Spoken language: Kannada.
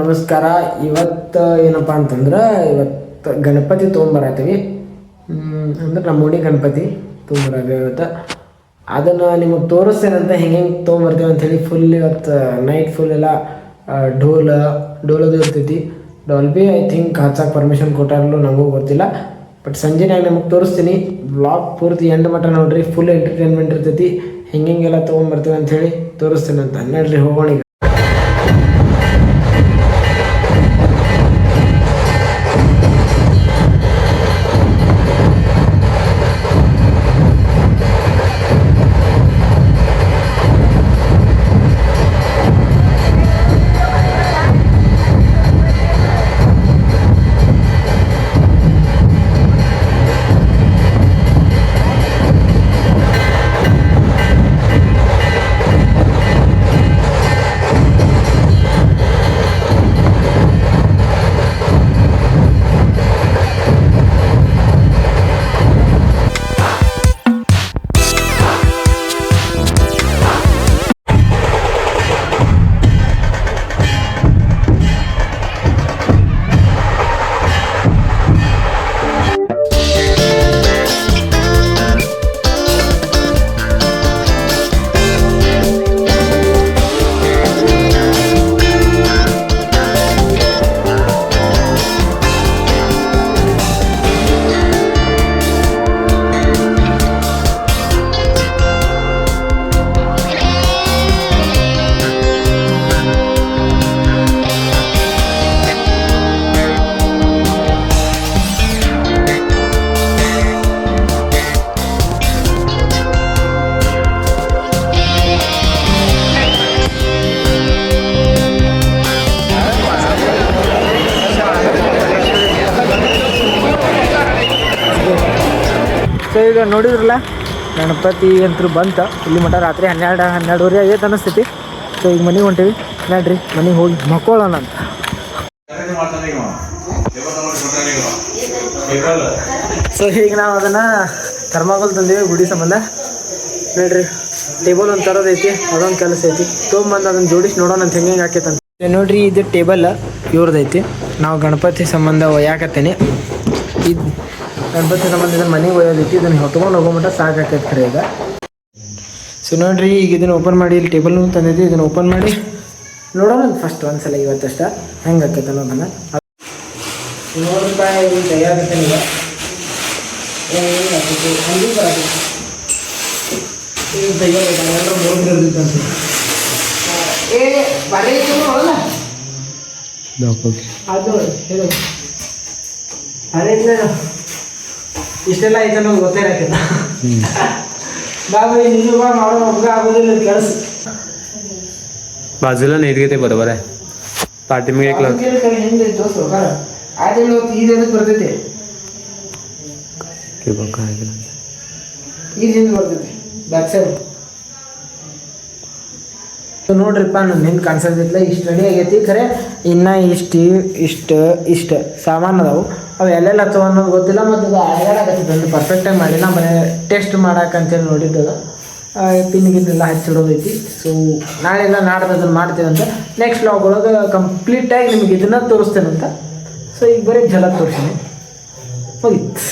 ನಮಸ್ಕಾರ. ಇವತ್ತು ಏನಪ್ಪ ಅಂತಂದ್ರೆ ಇವತ್ತು ಗಣಪತಿ ತೊಗೊಂಬರತ್ತೀವಿ ಅಂದ್ರೆ ನಮ್ಮ ಓಣಿ ಗಣಪತಿ ತೊಗೊಂಬರೋದು ಇವತ್ತು. ಅದನ್ನು ನಿಮಗೆ ತೋರಿಸ್ತೇನಂತ ಹೆಂಗೆ ಹೆಂಗೆ ತೊಗೊಂಬರ್ತೀವಿ ಅಂಥೇಳಿ ಫುಲ್ ಇವತ್ತು ನೈಟ್ ಫುಲ್ ಎಲ್ಲ ಡೋಲ್, ಡೋಲೋದು ಇರ್ತೈತಿ. ಡೋಲ್ ಬಿ ಐ ಥಿಂಕ್ ಹಚ್ಚಕ್ಕೆ ಪರ್ಮಿಷನ್ ಕೊಟ್ಟಾರಲ್ಲೂ ನಮಗೂ ಗೊತ್ತಿಲ್ಲ. ಬಟ್ ಸಂಜೆನಾಗ ನಿಮಗೆ ತೋರಿಸ್ತೀನಿ. ಬ್ಲಾಗ್ ಪೂರ್ತಿ ಎಂಡ್ ಮಟ್ಟ ನೋಡ್ರಿ. ಫುಲ್ ಎಂಟರ್ಟೈನ್ಮೆಂಟ್ ಇರ್ತೈತಿ. ಹೆಂಗೆ ಹೆಂಗೆಲ್ಲ ತೊಗೊಂಬರ್ತೀವಿ ಅಂಥೇಳಿ ತೋರಿಸ್ತೀನಿ ಅಂತ. ನಡ್ರಿ ಹೋಗೋಣ ಸೊ ಈಗ ನೋಡಿದ್ರಲ್ಲ ಗಣಪತಿ ಅಂತೂ ಬಂತ. ಇಲ್ಲಿ ಮಠ ರಾತ್ರಿ ಹನ್ನೆರಡು, ಹನ್ನೆರಡುವರೆ ಆಗೈತೆ ಅನಿಸ್ತೈತಿ ಸೊ ಈಗ ಮನೆಗೆ ಹೊಂಟೀವಿ. ನೋಡ್ರಿ, ಮನೆಗೆ ಹೋಗಿ ಮಕ್ಕೊಳ್ಳೋಣ ಅಂತ. ಸೊ ಈಗ ನಾವು ಅದನ್ನು ಥರ್ಮಾಗೋಲ್ ತಂದೀವಿ, ಗುಡಿ ಸಂಬಂಧ. ನೋಡ್ರಿ ಟೇಬಲ್ ಒಂದು ತರೋದೈತಿ ಅದೊಂದು ಕೆಲಸ ಐತಿ. ತೊಗೊಂಬಂದು ಅದನ್ನು ಜೋಡಿಸಿ ನೋಡೋಣ ಅಂತ ಹೆಂಗೆ ಹೆಂಗೆ ಅಂತ. ನೋಡ್ರಿ, ಇದು ಟೇಬಲ್ ಇವ್ರದೈತಿ. ನಾವು ಗಣಪತಿ ಸಂಬಂಧ ಒಯ್ಯಾಕತ್ತೇನೆ. ಇದು ಗಣಪತಿ ಸಂಬಂಧ ಇದನ್ನು ಮನೆಗೆ ಒಯ್ಯೋದಿತ್ತು ಇದನ್ನು ಹೊತ್ಕೊಂಡು ಹೋಗೋಮಟ್ಟ ಸಾಕಾಕೈತೆ ಖರೆ ಈಗ. ಸೊ ನೋಡಿರಿ ಈಗ ಇದನ್ನು ಓಪನ್ ಮಾಡಿ ಇಲ್ಲಿ ಟೇಬಲ್ನು ತಂದಿದ್ದೆ ಇದನ್ನು ಓಪನ್ ಮಾಡಿ. ನೋಡೋಣ ಫಸ್ಟ್ ಒಂದ್ಸಲ ಇವತ್ತಷ್ಟ ಹೆಂಗೆ ಆಕೈತೆ ಅನ್ನೋದನ್ನು ನೂರು ರೂಪಾಯಿ ಈಗ ಏನಾಗ್ತೈತಿ ಹಂಗೆ ಬರತೈತಿ ಈಗ ತೆಗಿಯೋದು ಎಲ್ಲರೂ ಮೂರು ಇರ್ದಿತ್ತು ಅನ್ಸುತ್ತೆ ಏ ಬರೀ ಅಲ್ಲ. ಅದು ಹೇಳು. ಅದೇ ಇಷ್ಟೆಲ್ಲ ಐತೆ ಅನ್ನೋದು ಗೊತ್ತೇ ಇರಕ್ಕಿಲ್ಲ ಬಾಬಾ ಇನ್ನೂರು ರೂಪಾಯಿ ಮಾಡೋ ಒಬ್ಬ ಆಗೋದಿಲ್ಲ ಕೆಲಸ बाजूला नाही घेते बरोबर आहे पाठी मी एक लावतो ಹೆಂಗೆ ತೋರ್ಸು ಅದೇ ಇವತ್ತು ಇದು ಎದಕ್ಕೆ ಬರ್ತೈತಿ की बघ काय केलं. ಇದು ಹಿಂದೆ ಬರ್ತೈತಿ ಬ್ಯಾಕ್ ಸೈಡ್ ನೋಡ್ರಿಪ್ಪ ನನ್ನ ಹಿಂದೆ ಕಾಣಿಸೋದಿಲ್ಲ ಇಷ್ಟು ರೆಡಿ ಆಗೈತಿ ಖರೆ ಇನ್ನು ಇಷ್ಟು ಇಷ್ಟು ಇಷ್ಟು ಸಾಮಾನು ಅದಾವು ಅವು ಎಲ್ಲೆಲ್ಲ ಹತ್ತವ ಅನ್ನೋದು ಗೊತ್ತಿಲ್ಲ, ಮತ್ತು ಅದು ಅಳಗಾಡಕತ್ತಿತ್ತು ಅಂದ್ರೆ ಪರ್ಫೆಕ್ಟಾಗಿ ಮಾಡಿಲ್ಲ. ಬರೀ ಟೇಸ್ಟ್ ಮಾಡಕ್ಕೆ ಅಂತೇಳಿ ನೋಡಿದ್ದದ ಪಿನ್ ಗಿನ್ನೆಲ್ಲ ಹಚ್ಚಿಡೋದೈತಿ ಸೊ ನಾಳೆಲ್ಲ ನಾಡ್ದು ಅದನ್ನು ಅಂತ. ನೆಕ್ಸ್ಟ್ ಲಾಗ್ ಒಳಗೆ ಕಂಪ್ಲೀಟಾಗಿ ನಿಮಗೆ ಇದನ್ನ ತೋರಿಸ್ತೇನಂತ. ಸೊ ಈಗ ಬರೀ ಜಲ ತೋರಿಸ್ತೀನಿ ಹೋಗಿತ್ತು